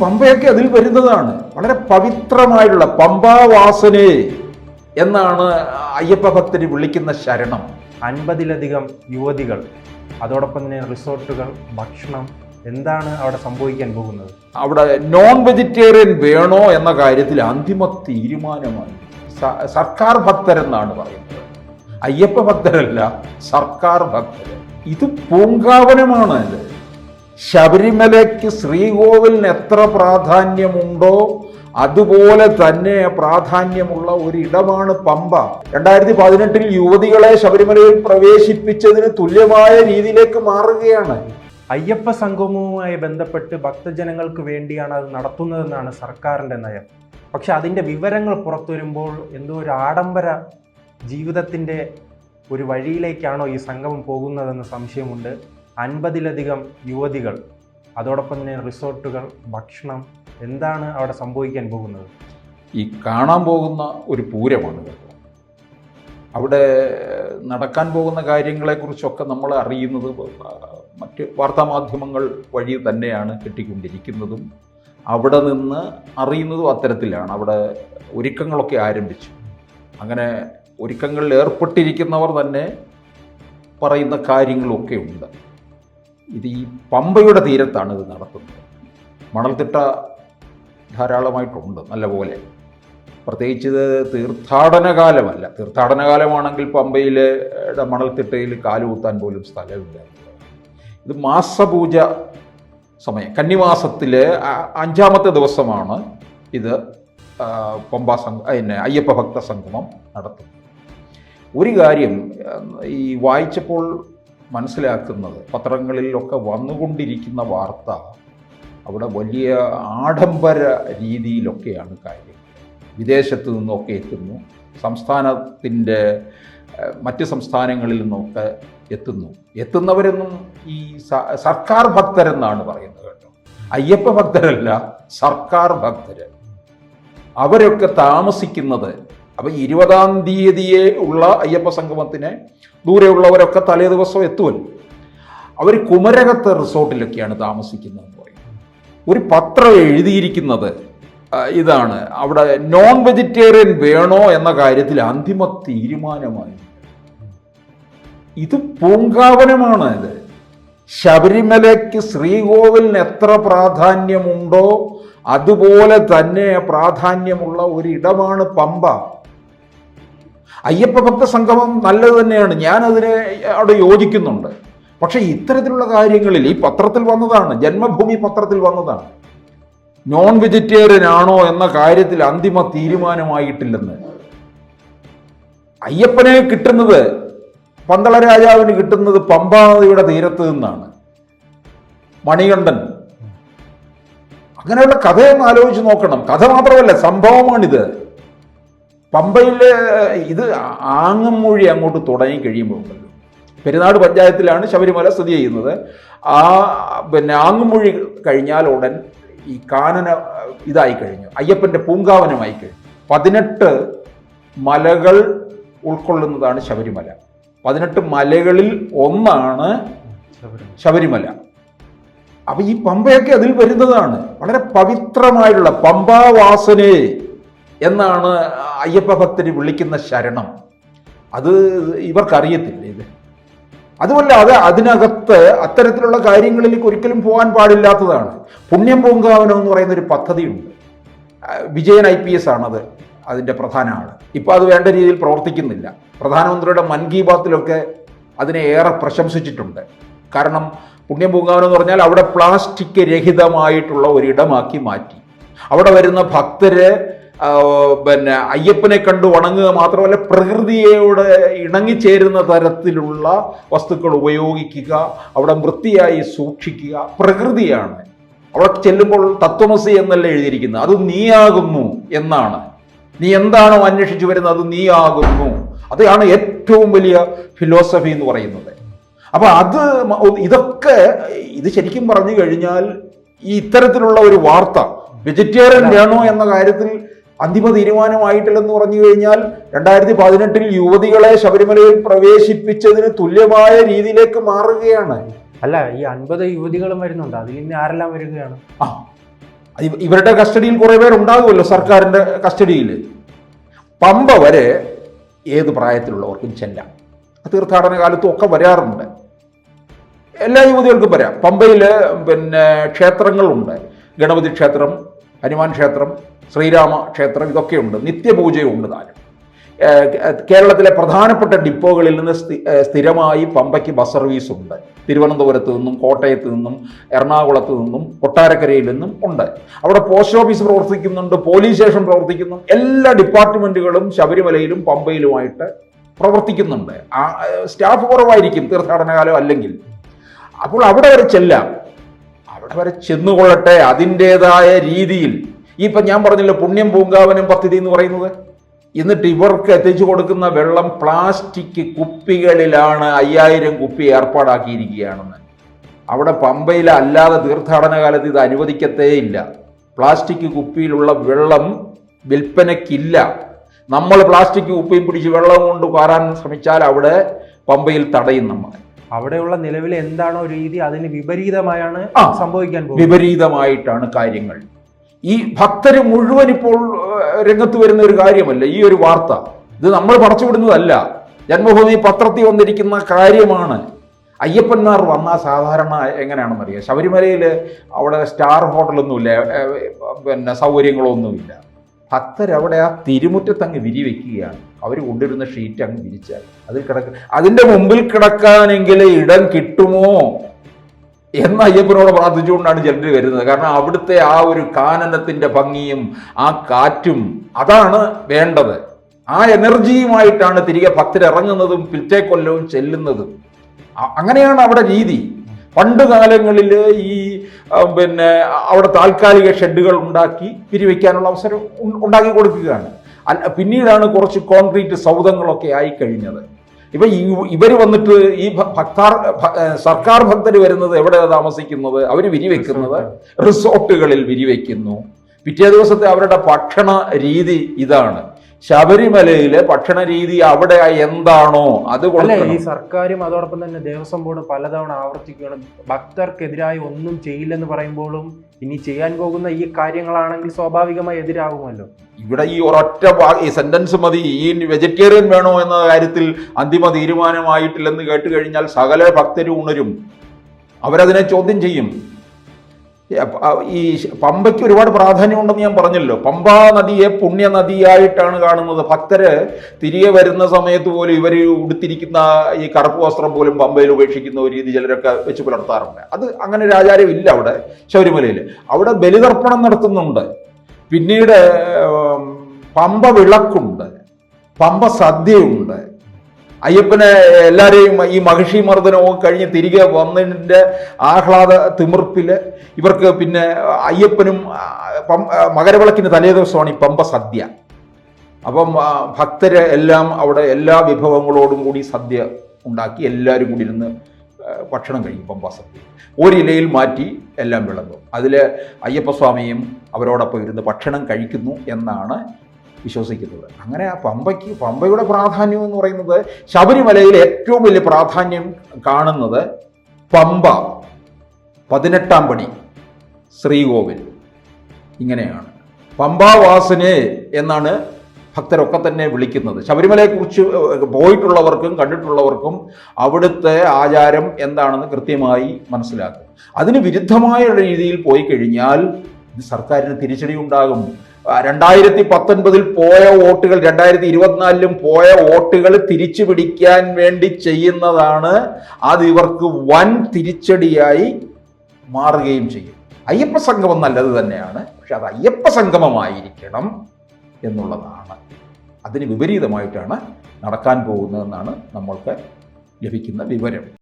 പമ്പയൊക്കെ അതിൽ വരുന്നതാണ്. വളരെ പവിത്രമായിട്ടുള്ള പമ്പാവാസനെ എന്നാണ് അയ്യപ്പ ഭക്തര് വിളിക്കുന്ന ശരണം. അൻപതിലധികം യുവതികൾ അതോടൊപ്പം തന്നെ റിസോർട്ടുകൾ ഭക്ഷണം എന്താണ് അവിടെ സംഭവിക്കാൻ പോകുന്നത്? അവിടെ നോൺ വെജിറ്റേറിയൻ വേണോ എന്ന കാര്യത്തിൽ അന്തിമ തീരുമാനമായി സർക്കാർ ഭക്തരെന്നാണ് പറയുന്നത്. അയ്യപ്പ ഭക്തരല്ല സർക്കാർ ഭക്തർ ഇത് പൂങ്കാവനമാണ് ഇത്. ശബരിമലയ്ക്ക് ശ്രീകോവിലിന് എത്ര പ്രാധാന്യമുണ്ടോ അതുപോലെ തന്നെ പ്രാധാന്യമുള്ള ഒരിടമാണ് പമ്പ. രണ്ടായിരത്തി പതിനെട്ടിൽ യുവതികളെ ശബരിമലയിൽ പ്രവേശിപ്പിച്ചതിന് തുല്യമായ രീതിയിലേക്ക് മാറുകയാണ്. അയ്യപ്പ സംഗമവുമായി ബന്ധപ്പെട്ട് ഭക്തജനങ്ങൾക്ക് വേണ്ടിയാണ് അത് നടത്തുന്നതെന്നാണ് സർക്കാരിന്റെ നയം. പക്ഷെ അതിന്റെ വിവരങ്ങൾ പുറത്തു വരുമ്പോൾ എന്തോ ഒരു ആഡംബര ജീവിതത്തിന്റെ ഒരു വഴിയിലേക്കാണോ ഈ സംഗമം പോകുന്നതെന്ന് സംശയമുണ്ട്. അൻപതിലധികം യുവതികൾ അതോടൊപ്പം തന്നെ റിസോർട്ടുകൾ ഭക്ഷണം എന്താണ് അവിടെ സംഭവിക്കാൻ പോകുന്നത്? ഈ കാണാൻ പോകുന്ന ഒരു പൂരമാണ് അവിടെ നടക്കാൻ പോകുന്ന കാര്യങ്ങളെക്കുറിച്ചൊക്കെ നമ്മൾ അറിയുന്നത് മറ്റ് വാർത്താമാധ്യമങ്ങൾ വഴി തന്നെയാണ് കിട്ടിക്കൊണ്ടിരിക്കുന്നതും. അവിടെ നിന്ന് അറിയുന്നതും അത്തരത്തിലാണ്. അവിടെ ഒരുക്കങ്ങളൊക്കെ ആരംഭിച്ചു. അങ്ങനെ ഒരുക്കങ്ങളിൽ ഏർപ്പെട്ടിരിക്കുന്നവർ തന്നെ പറയുന്ന കാര്യങ്ങളൊക്കെ ഉണ്ട്. ഇത് ഈ പമ്പയുടെ തീരത്താണ് ഇത് നടത്തുന്നത് മണൽത്തിട്ട ധാരാളമായിട്ടുണ്ട് നല്ലപോലെ. പ്രത്യേകിച്ച് ഇത് തീർത്ഥാടന കാലമല്ല തീർത്ഥാടന കാലമാണെങ്കിൽ പമ്പയിൽ മണൽത്തിട്ടയിൽ കാലുകുത്താൻ പോലും സ്ഥലമില്ല. ഇത് മാസപൂജ സമയം. കന്നിമാസത്തിലെ അഞ്ചാമത്തെ ദിവസമാണ് ഇത് പമ്പ സംഘ പിന്നെ അയ്യപ്പ ഭക്ത സംഗമം നടത്തുന്നത്. ഒരു കാര്യം ഈ വായിച്ചപ്പോൾ മനസ്സിലാക്കുന്നത്. പത്രങ്ങളിലൊക്കെ വന്നുകൊണ്ടിരിക്കുന്ന വാർത്ത അവിടെ വലിയ ആഡംബര രീതിയിലൊക്കെയാണ് കാര്യം വിദേശത്ത് നിന്നൊക്കെ എത്തുന്നു. സംസ്ഥാനത്തിന്റെ മറ്റ് സംസ്ഥാനങ്ങളിൽ നിന്നൊക്കെ എത്തുന്നു. എത്തുന്നവരൊന്നും ഈ സർക്കാർ ഭക്തരെന്നാണ് പറയുന്നത് കേട്ടോ. അയ്യപ്പ ഭക്തരല്ല സർക്കാർ ഭക്തർ അവരൊക്കെ താമസിക്കുന്നത് അപ്പം ഇരുപതാം തീയതിയെ ഉള്ള അയ്യപ്പ സംഗമത്തിന് ദൂരെയുള്ളവരൊക്കെ തലേ ദിവസം എത്തുമല്ലോ അവർ കുമരകത്തെ റിസോർട്ടിലൊക്കെയാണ് താമസിക്കുന്നത് പറയും. ഒരു പത്രം എഴുതിയിരിക്കുന്നത് ഇതാണ്. അവിടെ നോൺ വെജിറ്റേറിയൻ വേണോ എന്ന കാര്യത്തിൽ അന്തിമ തീരുമാനമായി. ഇത് പൂങ്കാവനമാണ് ഇത്. ശബരിമലയ്ക്ക് ശ്രീകോവിലിന് എത്ര പ്രാധാന്യമുണ്ടോ അതുപോലെ തന്നെ പ്രാധാന്യമുള്ള ഒരിടമാണ് പമ്പ. അയ്യപ്പ ഭക്ത സംഗമം നല്ലത് തന്നെയാണ്. ഞാൻ അതിനെ അവിടെ യോജിക്കുന്നുണ്ട്. പക്ഷേ ഇത്തരത്തിലുള്ള കാര്യങ്ങളിൽ ഈ പത്രത്തിൽ വന്നതാണ്. ജന്മഭൂമി പത്രത്തിൽ വന്നതാണ്. നോൺ വെജിറ്റേറിയൻ ആണോ എന്ന കാര്യത്തിൽ അന്തിമ തീരുമാനമായിട്ടില്ലെന്ന്. അയ്യപ്പനെ കിട്ടുന്നത് പന്തള രാജാവിന് കിട്ടുന്നത് പമ്പാനദിയുടെ തീരത്ത് നിന്നാണ്. മണികണ്ഠൻ. അങ്ങനെയുള്ള കഥയൊന്ന് ആലോചിച്ച് നോക്കണം. കഥ മാത്രമല്ല സംഭവമാണിത്. പമ്പയിലെ ഇത് ആങ്ങമൂഴി അങ്ങോട്ട് തുടങ്ങി കഴിയുമ്പോൾ പെരുന്നാട് പഞ്ചായത്തിലാണ് ശബരിമല സ്ഥിതി ചെയ്യുന്നത്. ആ പിന്നെ ആങ്ങമൂഴി കഴിഞ്ഞാൽ ഉടൻ ഈ കാനന ഇതായി കഴിഞ്ഞു. അയ്യപ്പന്റെ പൂങ്കാവനമായി കഴിഞ്ഞു. പതിനെട്ട് മലകൾ ഉൾക്കൊള്ളുന്നതാണ് ശബരിമല. പതിനെട്ട് മലകളിൽ ഒന്നാണ് ശബരിമല. അപ്പം ഈ പമ്പയൊക്കെ അതിൽ വരുന്നതാണ്. വളരെ പവിത്രമായിട്ടുള്ള പമ്പാവാസനെ. എന്നാണ് അയ്യപ്പ ഭക്തർ വിളിക്കുന്ന ശരണം. അത് ഇവർക്കറിയത്തില്ല ഇത്. അതുമല്ല അത് അതിനകത്ത് അത്തരത്തിലുള്ള കാര്യങ്ങളിലേക്ക് ഒരിക്കലും പോകാൻ പാടില്ലാത്തതാണ്. പുണ്യം പൂങ്കാവനം എന്ന് പറയുന്ന ഒരു പദ്ധതിയുണ്ട്. വിജയൻ ഐ പി എസ് ആണത് അതിന്റെ പ്രധാന ആൾ. ഇപ്പം അത് വേണ്ട രീതിയിൽ പ്രവർത്തിക്കുന്നില്ല. പ്രധാനമന്ത്രിയുടെ മൻ കി ബാത്തിലൊക്കെ അതിനെ ഏറെ പ്രശംസിച്ചിട്ടുണ്ട്. കാരണം പുണ്യം പൂങ്കാവനം എന്ന് പറഞ്ഞാൽ അവിടെ പ്ലാസ്റ്റിക് രഹിതമായിട്ടുള്ള ഒരിടമാക്കി മാറ്റി. അവിടെ വരുന്ന ഭക്തര് പിന്നെ അയ്യപ്പനെ കണ്ടു വണങ്ങുക മാത്രമല്ല പ്രകൃതിയോട് ഇണങ്ങിച്ചേരുന്ന തരത്തിലുള്ള വസ്തുക്കൾ ഉപയോഗിക്കുക അവിടെ വൃത്തിയായി സൂക്ഷിക്കുക. പ്രകൃതിയാണ്. അവിടെ ചെല്ലുമ്പോൾ തത്വമസി എന്നല്ല എഴുതിയിരിക്കുന്നത്. അത് നീയാകുന്നു എന്നാണ്. നീ എന്താണോ അന്വേഷിച്ചു വരുന്നത് അത് നീയാകുന്നു. അതാണ് ഏറ്റവും വലിയ ഫിലോസഫി എന്ന് പറയുന്നത്. അപ്പൊ അത് ഇതൊക്കെ ഇത് ശരിക്കും പറഞ്ഞു കഴിഞ്ഞാൽ ഈ ഇത്തരത്തിലുള്ള ഒരു വാർത്ത വെജിറ്റേറിയൻ വേണോ എന്ന കാര്യത്തിൽ അന്തിമ തീരുമാനമായിട്ടില്ലെന്ന് പറഞ്ഞു കഴിഞ്ഞാൽ രണ്ടായിരത്തി പതിനെട്ടിൽ യുവതികളെ ശബരിമലയിൽ പ്രവേശിപ്പിച്ചതിന് തുല്യമായ രീതിയിലേക്ക് മാറുകയാണ്. അല്ല ഈ അൻപത് യുവതികളും വരുന്നുണ്ട്. അതിൽ നിന്ന് ആരെല്ലാം വരികയാണ്? ആ ഇവരുടെ കസ്റ്റഡിയിൽ കുറേ പേരുണ്ടാകുമല്ലോ സർക്കാരിന്റെ കസ്റ്റഡിയിൽ. പമ്പ വരെ ഏത് പ്രായത്തിലുള്ളവർക്കും ചെല്ലാം. തീർത്ഥാടന കാലത്തും ഒക്കെ വരാറുണ്ട്. എല്ലാ യുവതികൾക്കും വരാം. പമ്പയിൽ പിന്നെ ക്ഷേത്രങ്ങളുണ്ട്. ഗണപതി ക്ഷേത്രം ഹനുമാൻ ക്ഷേത്രം ശ്രീരാമ ക്ഷേത്രം ഇതൊക്കെയുണ്ട്. നിത്യപൂജയുണ്ട് താനും കേരളത്തിലെ പ്രധാനപ്പെട്ട ഡിപ്പോകളിൽ നിന്ന് സ്ഥി- സ്ഥിരമായി പമ്പയ്ക്ക് ബസ് സർവീസ് ഉണ്ട്. തിരുവനന്തപുരത്ത് നിന്നും കോട്ടയത്ത് നിന്നും എറണാകുളത്ത് നിന്നും കൊട്ടാരക്കരയിൽ നിന്നും ഉണ്ട്. അവിടെ പോസ്റ്റ് ഓഫീസ് പ്രവർത്തിക്കുന്നുണ്ട് പോലീസ് സ്റ്റേഷൻ പ്രവർത്തിക്കുന്നു. എല്ലാ ഡിപ്പാർട്ട്മെന്റുകളും ശബരിമലയിലും പമ്പയിലുമായിട്ട് പ്രവർത്തിക്കുന്നുണ്ട്. സ്റ്റാഫ് കുറവായിരിക്കും തീർത്ഥാടനകാലം അല്ലെങ്കിൽ. അപ്പോൾ അവിടെ വരെ ചെല്ലാം. അവിടെ വരെ ചെന്നുകൊള്ളട്ടെ അതിന്റെതായ രീതിയിൽ. ഇപ്പം ഞാൻ പറഞ്ഞില്ല പുണ്യം പൂങ്കാവനം പദ്ധതി എന്ന് പറയുന്നത്? എന്നിട്ട് ഇവർക്ക് എത്തിച്ചു കൊടുക്കുന്ന വെള്ളം പ്ലാസ്റ്റിക് കുപ്പികളിലാണ് അയ്യായിരം കുപ്പി ഏർപ്പാടാക്കിയിരിക്കുകയാണെന്ന്. അവിടെ പമ്പയിൽ അല്ലാതെ തീർത്ഥാടന കാലത്ത് ഇത് അനുവദിക്കത്തേയില്ല പ്ലാസ്റ്റിക് കുപ്പിയിലുള്ള വെള്ളം വിൽപ്പനയ്ക്കില്ല. നമ്മൾ പ്ലാസ്റ്റിക് കുപ്പിയും പിടിച്ച് വെള്ളം കൊണ്ട് പാരാൻ ശ്രമിച്ചാൽ അവിടെ പമ്പയിൽ തടയും നമ്മൾ. അവിടെയുള്ള നിലവിൽ എന്താണോ രീതി അതിന് വിപരീതമായാണ്. സംഭവിക്കാൻ പോകുന്നത്. വിപരീതമായിട്ടാണ് കാര്യങ്ങൾ. ഈ ഭക്തര് മുഴുവൻ ഇപ്പോൾ രംഗത്ത് വരുന്ന ഒരു കാര്യമല്ല ഈ ഒരു വാർത്ത. ഇത് നമ്മൾ പടച്ചുവിടുന്നതല്ല ജന്മഭൂമി പത്രത്തിൽ വന്നിരിക്കുന്ന കാര്യമാണ്. അയ്യപ്പന്മാർ വന്നാൽ സാധാരണ എങ്ങനെയാണെന്നറിയാം? ശബരിമലയിൽ അവിടെ സ്റ്റാർ ഹോട്ടലൊന്നുമില്ല പിന്നെ സൗകര്യങ്ങളൊന്നുമില്ല. ഭക്തരവിടെ ആ തിരുമുറ്റത്ത് അങ്ങ് വിരിവെക്കുകയാണ്. അവർ കൊണ്ടുവരുന്ന ഷീറ്റ് അങ്ങ് വിരിച്ചാൽ. അതിൽ കിടക്ക അതിന്റെ മുമ്പിൽ കിടക്കാനെങ്കിൽ ഇടം കിട്ടുമോ? എന്ന് അയ്യപ്പനോട് പ്രാർത്ഥിച്ചുകൊണ്ടാണ് ചിലർ വരുന്നത്. കാരണം അവിടുത്തെ ആ ഒരു കാനനത്തിന്റെ ഭംഗിയും ആ കാറ്റും അതാണ് വേണ്ടത്. ആ എനർജിയുമായിട്ടാണ് തിരികെ ഭക്തരിറങ്ങുന്നതും പിറ്റേ കൊല്ലവും ചെല്ലുന്നതും. അങ്ങനെയാണ് അവിടെ രീതി. പണ്ട് കാലങ്ങളിൽ ഈ പിന്നെ അവിടെ താൽക്കാലിക ഷെഡുകൾ ഉണ്ടാക്കി പിരിവയ്ക്കാനുള്ള അവസരം ഉണ്ടാക്കി കൊടുക്കുകയാണ്. പിന്നീടാണ് കുറച്ച് കോൺക്രീറ്റ് സൗധങ്ങളൊക്കെ ആയി കഴിഞ്ഞത്. ഇപ്പൊ ഇവർ വന്നിട്ട് ഈ ഭക്താർ സർക്കാർ ഭക്തർ വരുന്നത് എവിടെ താമസിക്കുന്നത്? അവർ വിരിവെക്കുന്നത് റിസോർട്ടുകളിൽ വിരിവെക്കുന്നു. പിറ്റേ ദിവസത്തെ അവരുടെ ഭക്ഷണ രീതി ഇതാണ്. ശബരിമലയിലെ ഭക്ഷണ രീതി അവിടെ എന്താണോ അത് കൊടുക്കണം. ഈ സർക്കാരും അതോടൊപ്പം തന്നെ ദേവസ്വം ബോർഡ് പലതവണ ആവർത്തിക്കുകയാണ്. ഭക്തർക്കെതിരായി ഒന്നും ചെയ്യില്ലെന്ന് പറയുമ്പോഴും ഇനി ചെയ്യാൻ പോകുന്ന ഈ കാര്യങ്ങളാണെങ്കിൽ സ്വാഭാവികമായി എതിരാകുമല്ലോ. ഇവിടെ ഈ ഒരൊറ്റ വാ- ഈ സെന്റൻസ് മതി. ഈ വെജിറ്റേറിയൻ വേണോ എന്ന കാര്യത്തിൽ അന്തിമ തീരുമാനമായിട്ടില്ലെന്ന് കേട്ട് കഴിഞ്ഞാൽ സകല ഭക്തരും ഉണരും. അവരതിനെ ചോദ്യം ചെയ്യും. ഈ പമ്പയ്ക്ക് ഒരുപാട് പ്രാധാന്യമുണ്ടെന്ന് ഞാൻ പറഞ്ഞല്ലോ. പമ്പാ നദിയെ പുണ്യ നദിയായിട്ടാണ് കാണുന്നത്. ഭക്തര് തിരികെ വരുന്ന സമയത്ത് പോലും ഇവർ ഉടുത്തിരിക്കുന്ന ഈ കറുപ്പ് വസ്ത്രം പോലും പമ്പയിൽ ഉപേക്ഷിക്കുന്ന ഒരു രീതി ചിലരൊക്കെ വെച്ച് പുലർത്താറുണ്ട്. അത് അങ്ങനെ ഒരു ആചാരം ഇല്ല അവിടെ ശബരിമലയിൽ അവിടെ ബലിതർപ്പണം നടത്തുന്നുണ്ട്. പിന്നീട് പമ്പ വിളക്കുണ്ട്. പമ്പ സദ്യയുണ്ട്. അയ്യപ്പനെ എല്ലാവരെയും ഈ മഹിഷി മർദ്ദനവും കഴിഞ്ഞ് തിരികെ വന്നതിന്റെ ആഹ്ലാദ തിമിർപ്പിൽ ഇവർക്ക് പിന്നെ അയ്യപ്പനും മകരവിളക്കിന് തലേ ദിവസമാണ് ഈ പമ്പ സദ്യ. അപ്പം ഭക്തരെ എല്ലാം അവിടെ എല്ലാ വിഭവങ്ങളോടും കൂടി സദ്യ ഉണ്ടാക്കി എല്ലാവരും കൂടി ഇരുന്ന് ഭക്ഷണം കഴിക്കും പമ്പ സദ്യ ഒരിലയിൽ മാറ്റി എല്ലാം വിളമ്പും. അതിൽ അയ്യപ്പസ്വാമിയും അവരോടൊപ്പം ഇരുന്ന് ഭക്ഷണം കഴിക്കുന്നു എന്നാണ് വിശ്വസിക്കുന്നത്. അങ്ങനെ ആ പമ്പയ്ക്ക് പമ്പയുടെ പ്രാധാന്യം എന്ന് പറയുന്നത് ശബരിമലയിൽ ഏറ്റവും വലിയ പ്രാധാന്യം കാണുന്നത് പമ്പ. പതിനെട്ടാം പടി ശ്രീകോവിൽ. ഇങ്ങനെയാണ്. പമ്പാവാസനെ എന്നാണ് ഭക്തരൊക്കെ തന്നെ വിളിക്കുന്നത്. ശബരിമലയെക്കുറിച്ച് പോയിട്ടുള്ളവർക്കും കണ്ടിട്ടുള്ളവർക്കും അവിടുത്തെ ആചാരം എന്താണെന്ന് കൃത്യമായി മനസ്സിലാക്കും അതിന് വിരുദ്ധമായ രീതിയിൽ പോയി കഴിഞ്ഞാൽ സർക്കാരിന് തിരിച്ചടി ഉണ്ടാകും രണ്ടായിരത്തി പത്തൊൻപതിൽ പോയ വോട്ടുകൾ രണ്ടായിരത്തി ഇരുപത്തിനാലിലും പോയ വോട്ടുകൾ തിരിച്ചു പിടിക്കാൻ വേണ്ടി ചെയ്യുന്നതാണ്. അത് ഇവർക്ക് വൻ തിരിച്ചടിയായി മാറുകയും ചെയ്യും. അയ്യപ്പ സംഗമം നല്ലത് തന്നെയാണ്. പക്ഷെ അത് അയ്യപ്പ സംഗമമായിരിക്കണം എന്നുള്ളതാണ്. അതിന് വിപരീതമായിട്ടാണ് നടക്കാൻ പോകുന്നതെന്നാണ് നമ്മൾക്ക് ലഭിക്കുന്ന വിവരം.